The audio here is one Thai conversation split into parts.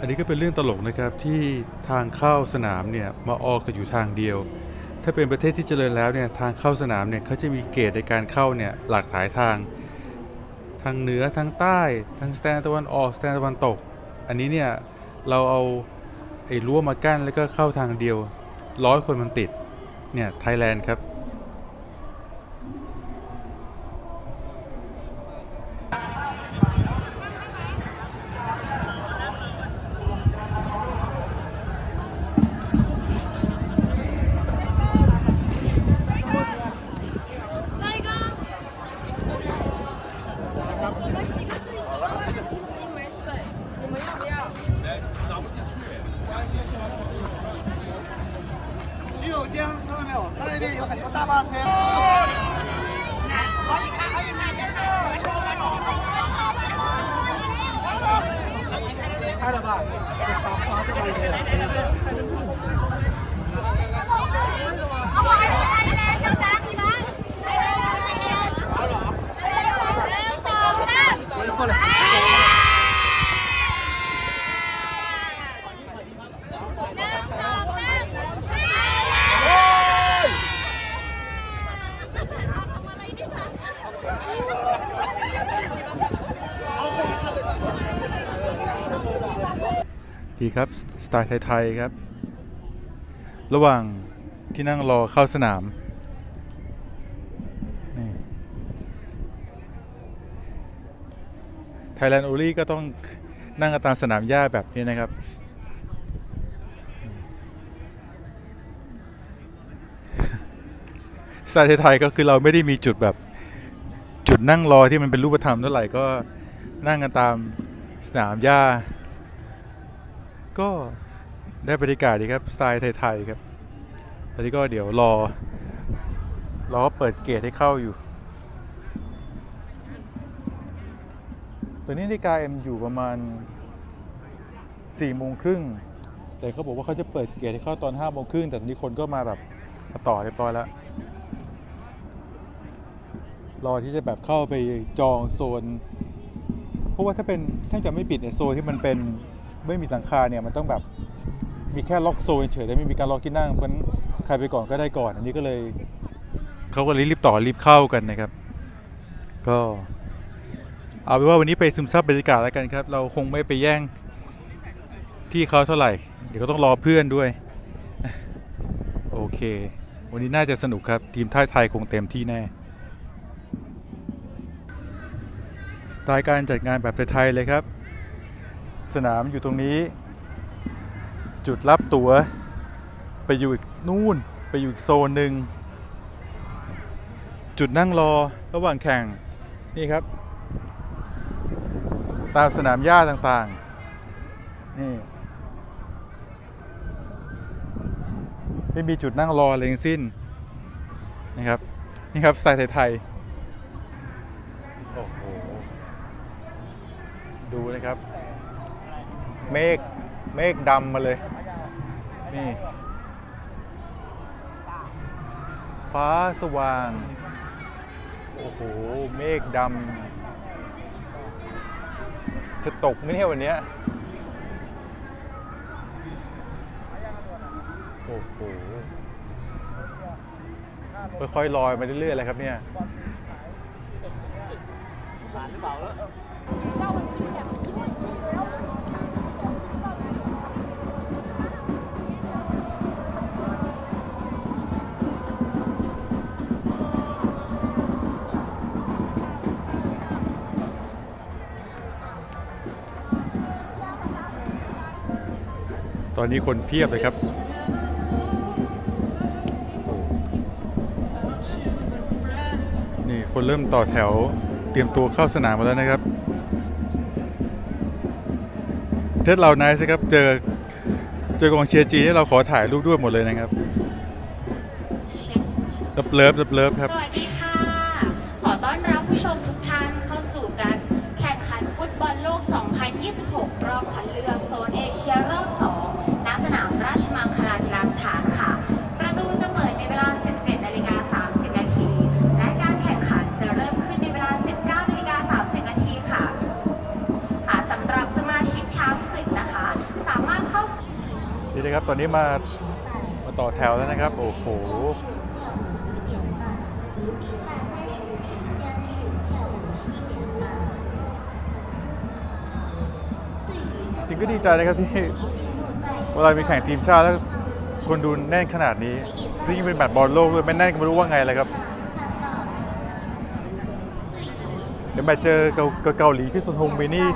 อันนี้ก็เป็นเรื่องตลกนะครับที่ทางเข้าสนามเนี่ยมาออกกันอยู่ทางเดียว ถ้าเป็นประเทศที่เจริญแล้วเนี่ยทางเข้าสนามเนี่ยเขาจะมีเกตในการเข้าเนี่ยหลากหลายทาง ทางเหนือทางใต้ทางสแตนตะวันออกสแตนตะวันตก อันนี้เนี่ยเราเอาไอ้รั้วมากั้นแล้วก็เข้าทางเดียวร้อยคนมันติดเนี่ยไทยแลนด์ครับ 有江看到没有？他那边有很多大巴车。开了吧？过来。 ดีครับ สไตล์ไทย ๆ ครับ ระหว่างที่นั่งรอเข้าสนาม นี่ ไทยแลนด์โอลี่ก็ต้องนั่งกันตามสนามหญ้าแบบนี้นะครับ สไตล์ไทย ๆ ก็คือเราไม่ได้มีจุดแบบจุดนั่งรอที่มันเป็นรูปธรรมเท่าไหร่ก็นั่งกันตามสนามหญ้า ก็ได้บรรยากาศดีครับ สไตล์ไทยๆครับ ตอนนี้ก็เดี๋ยวรอ รอเปิดเกตให้เข้าอยู่ ตัวนี้นาฬิกาเอ็มอยู่ประมาณ4โมงครึ่ง แต่เขาบอกว่าเขาจะเปิดเกตให้เข้าตอน5โมงครึ่งแต่ตอนนี้คนก็มาแบบมาต่อเรียบร้อยแล้ว รอที่จะแบบเข้าไปจองโซน เพราะว่าถ้าเป็นถ้าจะไม่ปิดในยโซนที่มันเป็น ไม่มีสังคาเนี่ยมันต้องแบบมีแค่ล็อกโซนเฉยแต่ไม่มีการล็อกที่นั่งเพราะฉะนั้นใครไปก่อนก็ได้ก่อน อันนี้ก็เลยเขาก็เลยรีบต่อรีบเข้ากันนะครับ ก็เอาเป็นว่าวันนี้ไปซึมซับบรรยากาศแล้วกันครับ เราคงไม่ไปแย่งที่เขาเท่าไหร่ เดี๋ยวก็ต้องรอเพื่อนด้วย โอเค วันนี้น่าจะสนุกครับ ทีมท่าไทยคงเต็มที่แน่ สไตล์การจัดงานแบบไทยๆเลยครับ สนามอยู่ตรงนี้ จุดรับตั๋ว ไปอยู่อีกนู่น ไปอยู่อีกโซนหนึ่ง จุดนั่งรอระหว่างแข่ง นี่ครับ ตามสนามหญ้าต่างๆ นี่ ไม่มีจุดนั่งรออะไรทั้งสิ้น นะครับ นี่ครับสไตล์ไทยๆโอ้โห ดูนะครับ เมฆเมฆดำมาเลย นี่ ฟ้าสว่าง โอ้โห เมฆดำจะตกไหมเนี่ยวันเนี้ยโอ้โหค่อยๆลอยมาเรื่อยๆเลยครับเนี่ย ตอนนี้คนเพียบเลยครับ นี่คนเริ่มต่อแถวเตรียมตัวเข้าสนามมาแล้วนะครับเทสเราไนส์ครับ เจอเจอกองเชียร์จีนที่เราขอถ่ายรูปด้วยหมดเลยนะครับรับเลิฟรับเลิฟครับ สวัสดีค่ะ ขอต้อนรับผู้ชมทุกท่านเข้าสู่การแข่งขันฟุตบอลโลก 2026 รอบคัดเลือกโซนเอเชียรอบ คครับ ตอนนี้มามาต่อแถวแล้วนะครับ โอ้โหจริงก็ดีใจนะครับที่เวลามีแข่งทีมชาติแล้วคนดูแน่นขนาดนี้ที่ยิ่งเป็นแมตช์บอลโลกด้วยไม่แน่นก็ไม่รู้ว่าไงเลยครับ เดี๋ยวแมตช์เจอเกาเกาเกาหลีที่สุนทงไปนี่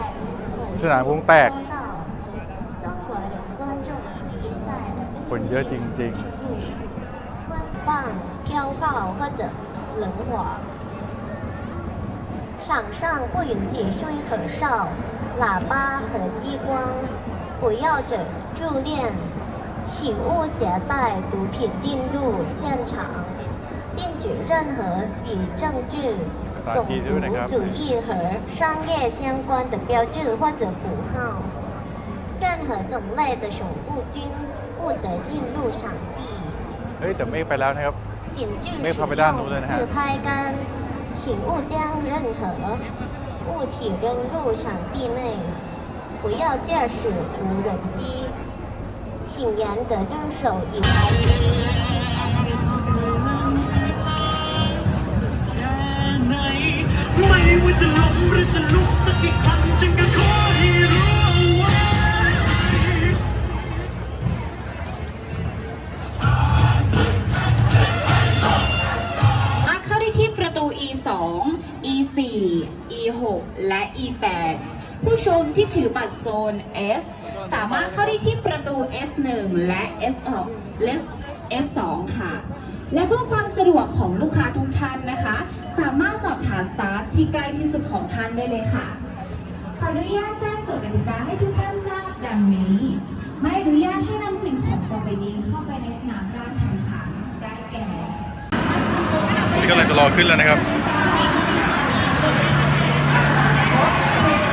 สนามวงแตก คนเยอะจริง 放飘炮或者冷火，场上不允许吹口哨、喇叭和激光，不要者助练，请勿携带毒品进入现场，禁止任何与政治、种族主义和商业相关的标志或者符号。 任何种类的守护军不得进入场地。 ๆ เฮ้ย แต่ไม่ไปแล้วนะครับ 仅致没使有拍不到路的呢用自拍杆，请勿将任何物体扔入场地内，不要驾驶无人机，请严格遵守饮食。 ไม่ว่าจะล้มหรือจะลุกสักกี่ครั้งฉัน ชมที่ถือบัตรโซน S สามารถเข้าได้ที่ประตู S1 และ S2 และ S2 ค่ะ และเพื่อความสะดวกของลูกค้าทุกท่านนะคะ สามารถสอบถามสตาฟที่ใกล้ที่สุดของท่านได้เลยค่ะ ขออนุญาตแจ้งกฎกติกาให้ทุกท่านทราบดังนี้ ไม่อนุญาตให้นำสิ่งของต่อไปนี้เข้าไปในสนามการแข่งขันได้แก่นี่กำลังจะรอขึ้นแล้วนะครับ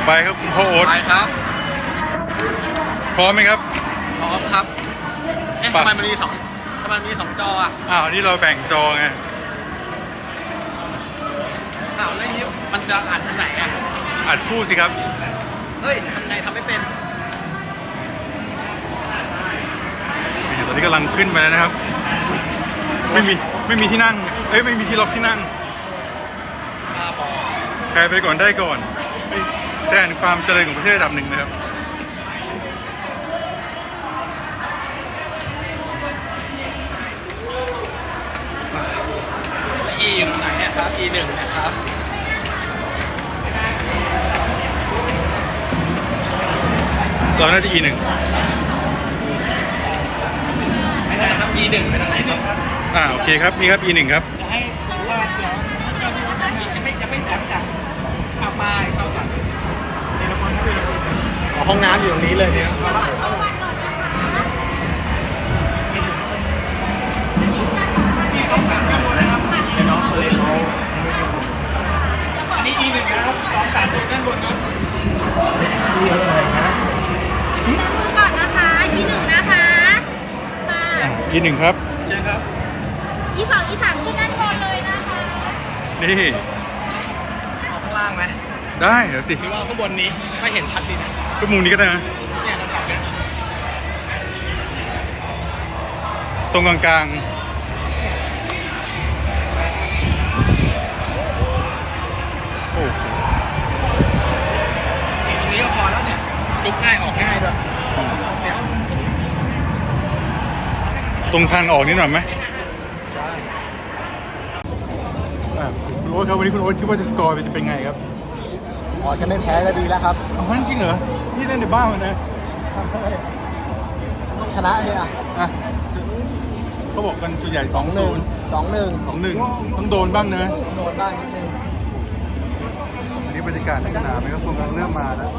ไปครับ พ่อโอ๊ตไปครับ พร้อมไหมครับ พร้อมครับเอ๊ะปะ ทำไมมันมีสองทำไมมันมีสองจออะอ้าวนี่เราแบ่งจอไงอ้าวแล้วนี้มันจะอัดอันไหนอะ อัดคู่สิครับ เฮ้ยทำไงทำไม่เป็นเดี๋ยวตอนนี้กำลังขึ้นไปแล้วนะครับ ไม่มีไม่มีที่นั่ง เอ้ยไม่มีที่ล็อกที่นั่งบ้าบอใครไปก่อนได้ก่อนเฮ้ย แสดงความเจริญของประเทศระดับหนึ่งนะครับแล้ว E อยู่ตรงไหนอะครับ E หนึ่งนะครับ เราน่าจะ E หนึ่งไม่ได้ครับ E หนึ่งไปทางไหนครับ อ่าโอเคครับ นี่ครับ E หนึ่งครับ จะให้ถือว่าเดี๋ยวจะไม่จะไม่จับจับเอาไปเข้ากัน ห้องน้ำอยู่ตรงนี้เลยเนี่ยน้องเลยเขาอันนี้ E หนึ่งนะครับสองสามด้านบนครับจับมือก่อนนะคะ E หนึ่งนะคะค่ะอ่า E หนึ่งครับ เชิญครับ E สอง E สามขึ้นด้านบนเลยนะคะ นี่เอาข้างล่างไหม ได้เดี๋ยวสิหรือว่าข้างบนนี้ไม่เห็นชัดดีนะก็มุมนี้ก็ได้นะเนี่ยแถวๆเนี้ยตรงกลางๆโอ้โหตรงนี้ก็พอแล้วเนี่ยลุกง่ายออกง่ายด้วยเดี๋ยวตรงทางออกนิดหน่อยไหมอะคุณโอ๊ตครับวันนี้คุณโอ๊ตคิดว่าจะสกอร์จะเป็นไงครับ ขอจะไม่แพ้ก็ดีแล้วครับเอางั้นจริงเหรอ นี่เล่นในบ้านมันนะต้องชนะเนี่ยอะเขาบอกกันส่วนใหญ่สองหศูนึ่งนย์สองหนึ่งสองหนึ่งต้องโดนบ้างนะโดนบ้างนิดนึงอันนี้บรรยากาศในสนามนะครับคนกำลังเริ่มมาแล้ว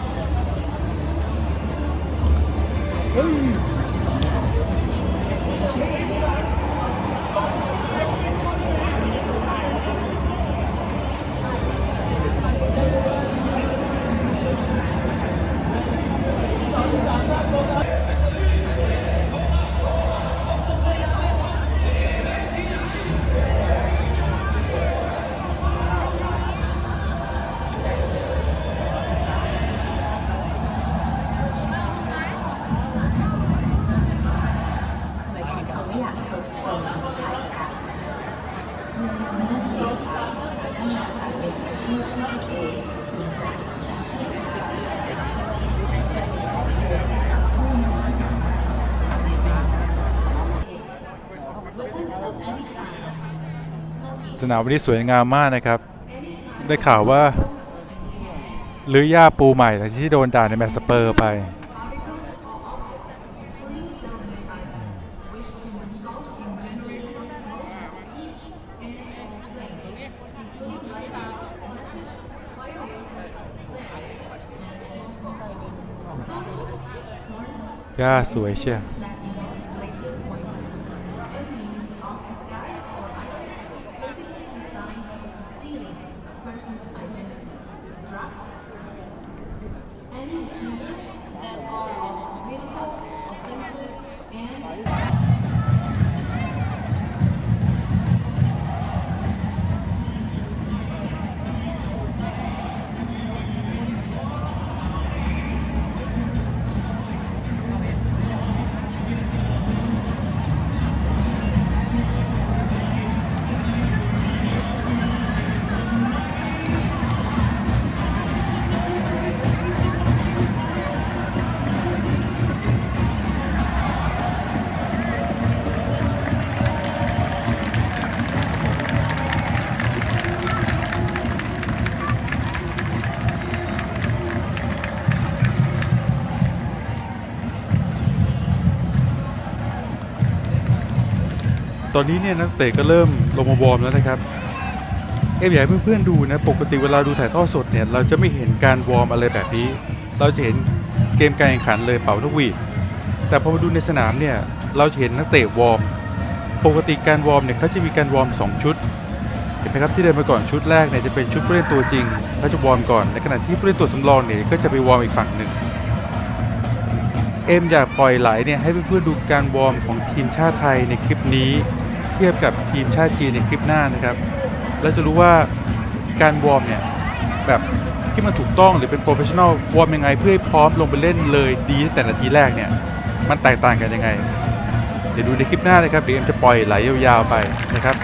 สนามวันนี้สวยงามมากนะครับ ได้ข่าวว่าหรือหญ้าปูใหม่ที่โดนด่าในแมตช์สเปอร์ไปหญ้าสวยเชียว ตอนนี้เนี่ยนักเตะก็เริ่มลงมาวอร์มแล้วนะครับเอ็มอยากให้เพื่อนๆดูนะปกติเวลาดูถ่ายทอดสดเนี่ยเราจะไม่เห็นการวอร์มอะไรแบบนี้ เราจะเห็นเกมการแข่งขันเลยเป่านกหวีดแต่พอมาดูในสนามเนี่ยเราจะเห็นนักเตะวอร์มปกติการวอร์มเนี่ยเขาจะมีการวอร์มสองชุดเห็นไหมครับที่เดินมาก่อนชุดแรกเนี่ยจะเป็นชุดผู้เล่นตัวจริงเขาจะวอร์มก่อนในขณะที่ผู้เล่นตัวสำรองเนี่ยก็จะไปวอร์มอีกฝั่งหนึ่งเอ็มอยากปล่อยไหลเนี่ยให้เพื่อนๆดูการวอร์มของทีมชาติไทยในคลิปนี้ เทียบกับทีมชาติจีนในคลิปหน้านะครับ แล้วจะรู้ว่าการวอร์มเนี่ยแบบที่มันถูกต้องหรือเป็นโปรเฟชชั่นอลวอร์มยังไงเพื่อให้พร้อมลงไปเล่นเลยดีตั้งแต่นาทีแรกเนี่ยมันแตกต่างกันยังไง เดี๋ยวดูในคลิปหน้านะครับเดี๋ยวเอ็มจะปล่อยไหลยาวๆไปนะครับ